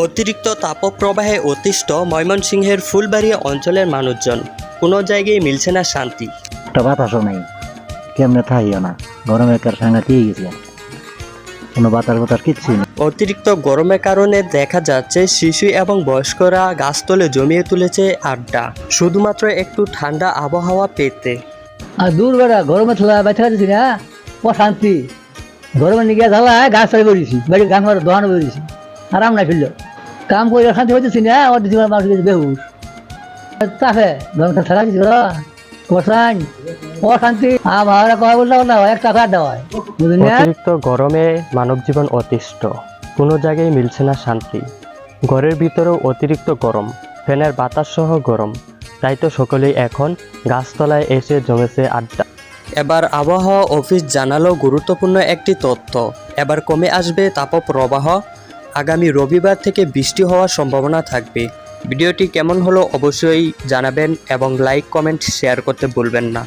অতিরিক্ত তাপপ্রবাহে অতিষ্ঠ ময়মনসিংহের ফুলবাড়িয়া অঞ্চলের মানুষজন। কোনো জায়গায় মিলছে না শান্তি। একটা বাতাসও নেই। কেমনে থাকিও না? গরমের কার কোনো বাতাস বাতাস কিচ্ছু নেই। অতিরিক্ত গরমের কারণে দেখা যাচ্ছে শিশু এবং বয়স্করা গাছতলে জমিয়ে তুলেছে আড্ডা। শুধুমাত্র একটু ঠান্ডা আবহাওয়া পেতে। আর দূর বেড়া গরমে থোলা বেঁচে গেছি না? ও শান্তি। গরমে নিয়ে গাছ চাই করেছি বাড়ি গাছ মারা দোকানে করেছি আরাম না ফিরল কাম করে শান্তি হইতেছি না ওর দিদি মানুষ গেছে বেহুশ। তাকে গরম থাকা কিছু বসান ও শান্তি। আমার কথা বলতে না এক টাকা অতিরিক্ত গরমে মানব জীবন অতিষ্ঠ। কোনো জায়গায় মিলছে না শান্তি। ঘরের ভিতরেও অতিরিক্ত গরম। ফ্যানের বাতাস সহ গরম। তাই তো সকলেই এখন গাছতলায় এসে জমেছে আড্ডা। এবার আবহাওয়া অফিস জানালো গুরুত্বপূর্ণ একটি তথ্য। এবার কমে আসবে তাপপ্রবাহ। আগামী রবিবার থেকে বৃষ্টি হওয়ার সম্ভাবনা থাকবে। ভিডিওটি কেমন হলো অবশ্যই জানাবেন এবং লাইক, কমেন্ট, শেয়ার করতে ভুলবেন না।